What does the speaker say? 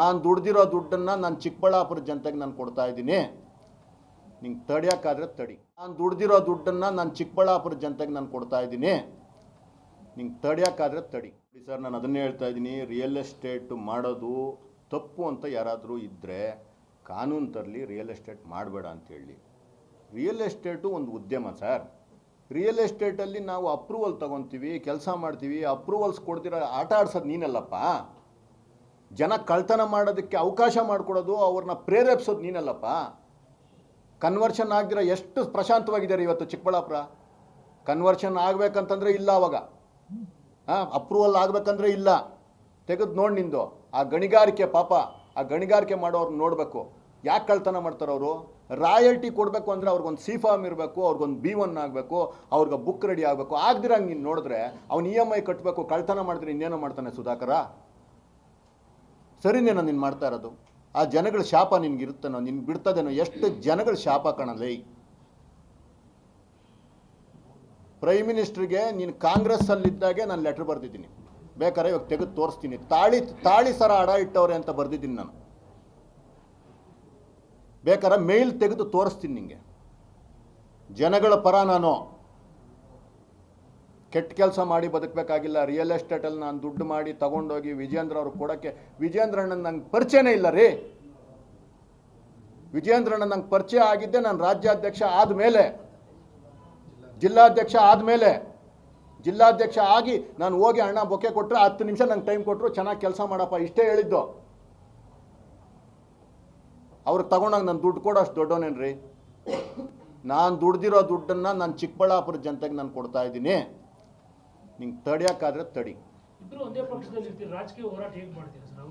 ನಾನು ದುಡ್ದಿರೋ ದುಡ್ಡನ್ನು ನಾನು ಚಿಕ್ಕಬಳ್ಳಾಪುರ ಜನತೆಗೆ ನಾನು ಕೊಡ್ತಾ ಇದ್ದೀನಿ. ನಿಂಗೆ ತಡಿಯೋಕ್ಕಾದ್ರೆ ತಡಿ. ನಾನು ದುಡ್ದಿರೋ ದುಡ್ಡನ್ನು ನಾನು ಚಿಕ್ಕಬಳ್ಳಾಪುರ ಜನತೆಗೆ ನಾನು ಕೊಡ್ತಾ ಇದ್ದೀನಿ. ನಿಂಗೆ ತಡಿಯೋಕ್ಕಾದ್ರೆ ತಡಿ. ಸರ್, ನಾನು ಅದನ್ನೇ ಹೇಳ್ತಾ ಇದ್ದೀನಿ. ರಿಯಲ್ ಎಸ್ಟೇಟ್ ಮಾಡೋದು ತಪ್ಪು ಅಂತ ಯಾರಾದರೂ ಇದ್ದರೆ ಕಾನೂನು ತರಲಿ, ರಿಯಲ್ ಎಸ್ಟೇಟ್ ಮಾಡಬೇಡ ಅಂತೇಳಿ ರಿಯಲ್ ಎಸ್ಟೇಟು ಒಂದು ಉದ್ಯಮ ಸರ್. ರಿಯಲ್ ಎಸ್ಟೇಟಲ್ಲಿ ನಾವು ಅಪ್ರೂವಲ್ ತೊಗೊತೀವಿ, ಕೆಲಸ ಮಾಡ್ತೀವಿ, ಅಪ್ರೂವಲ್ಸ್ ಕೊಡ್ತಿರೋ, ಆಟ ಆಡ್ಸೋದು ನೀನಲ್ಲಪ್ಪ. ಜನ ಕಳ್ತನ ಮಾಡೋದಕ್ಕೆ ಅವಕಾಶ ಮಾಡಿಕೊಡೋದು ಅವ್ರನ್ನ ಪ್ರೇರೇಪಿಸೋದು ನೀನಲ್ಲಪ್ಪ. ಕನ್ವರ್ಷನ್ ಆಗದಿರೋ ಎಷ್ಟು ಪ್ರಶಾಂತವಾಗಿದ್ದಾರೆ ಇವತ್ತು ಚಿಕ್ಕಬಳ್ಳಾಪುರ? ಕನ್ವರ್ಷನ್ ಆಗಬೇಕಂತಂದ್ರೆ ಇಲ್ಲ ಅವಾಗ. ಹಾಂ ಅಪ್ರೂವಲ್ ಆಗಬೇಕಂದ್ರೆ ಇಲ್ಲ. ತೆಗೆದು ನೋಡಿ ನಿಂದು. ಆ ಗಣಿಗಾರಿಕೆ ಪಾಪ, ಆ ಗಣಿಗಾರಿಕೆ ಮಾಡೋರು ನೋಡಬೇಕು. ಯಾಕೆ ಕಳ್ತನ ಮಾಡ್ತಾರೆ ಅವರು? ರಾಯಲ್ಟಿ ಕೊಡಬೇಕು ಅಂದರೆ ಅವ್ರಿಗೊಂದು ಸಿ ಫಾರ್ಮ್ ಇರಬೇಕು, ಅವ್ರಿಗೊಂದು ಬಿ ಒನ್ ಆಗಬೇಕು, ಅವ್ರಿಗೆ ಬುಕ್ ರೆಡಿ ಆಗಬೇಕು. ಆಗದಿರಂಗೆ ನೀನು ನೋಡಿದ್ರೆ ಅವ್ನು ಇ ಎಂ ಐ ಕಟ್ಟಬೇಕು ಕಳ್ತನ ಮಾಡಿದ್ರೆ ಇನ್ನೇನೋ ಮಾಡ್ತಾನೆ ಸುಧಾಕರ. ಸರಿನೇನೋ ನೀನು ಮಾಡ್ತಾ ಇರೋದು. ಆ ಜನಗಳ ಶಾಪ ನಿನ್ಗಿರುತ್ತೇನೋ ನಿನ್ಗೆ ಬಿಡ್ತದೇನೋ, ಎಷ್ಟು ಜನಗಳ ಶಾಪ ಕಾಣಲೇ ಪ್ರೈಮ್ ಮಿನಿಸ್ಟ್ರಿಗೆ ನೀನು ಕಾಂಗ್ರೆಸ್ಸಲ್ಲಿದ್ದಾಗೆ ನಾನು ಲೆಟ್ರ್ ಬರೆದಿದ್ದೀನಿ. ಬೇಕಾದ್ರೆ ಇವಾಗ ತೆಗೆದು ತೋರಿಸ್ತೀನಿ. ತಾಳಿ ತಾಳಿ ಸರ ಅಡ ಇಟ್ಟವ್ರೆ ಅಂತ ಬರೆದಿದ್ದೀನಿ ನಾನು. ಬೇಕಾರೆ ಮೇಲ್ ತೆಗೆದು ತೋರಿಸ್ತೀನಿ ನಿಂಗೆ. ಜನಗಳ ಪರ ನಾನು ಕೆಟ್ಟ ಕೆಲಸ ಮಾಡಿ ಬದುಕಬೇಕಾಗಿಲ್ಲ. ರಿಯಲ್ ಎಸ್ಟೇಟಲ್ಲಿ ನಾನು ದುಡ್ಡು ಮಾಡಿ ತಗೊಂಡೋಗಿ ವಿಜೇಂದ್ರ ಅವ್ರು ಕೊಡೋಕ್ಕೆ, ವಿಜೇಂದ್ರ ಅಣ್ಣನ ನಂಗೆ ಪರಿಚಯನೇ ಇಲ್ಲ ರೀ. ವಿಜೇಂದ್ರಣ್ಣ ನಂಗೆ ಪರಿಚಯ ಆಗಿದ್ದೆ ನಾನು ರಾಜ್ಯಾಧ್ಯಕ್ಷ ಆದಮೇಲೆ. ಜಿಲ್ಲಾಧ್ಯಕ್ಷ ಆದಮೇಲೆ. ಜಿಲ್ಲಾಧ್ಯಕ್ಷ ಆಗಿ ನಾನು ಹೋಗಿ ಅಣ್ಣ ಬೊಕ್ಕೆ ಕೊಟ್ಟರೆ ಹತ್ತು ನಿಮಿಷ ನಂಗೆ ಟೈಮ್ ಕೊಟ್ಟರು ಚೆನ್ನಾಗಿ ಕೆಲಸ ಮಾಡಪ್ಪ, ಇಷ್ಟೇ ಹೇಳಿದ್ದು. ಅವ್ರು ತಗೊಂಡಾಗ ನಾನು ದುಡ್ಡು ಕೊಡೋ, ಅಷ್ಟು ದೊಡ್ಡವನೇನ್ರಿ ನಾನು ದುಡ್ದಿರೋ ದುಡ್ಡನ್ನು ನಾನು ಚಿಕ್ಕಬಳ್ಳಾಪುರ ಜನತೆಗೆ ನಾನು ಕೊಡ್ತಾ ಇದ್ದೀನಿ. ನಿಂಗೆ ತಡಿಯೋಕ್ಕಾದ್ರೆ ತಡಿ. ಇಬ್ರು ಒಂದೇ ಪಕ್ಷದಲ್ಲಿ ರಾಜಕೀಯ ಹೋರಾಟ ಹೇಗೆ ಮಾಡ್ತೀರಾ ಸರ್?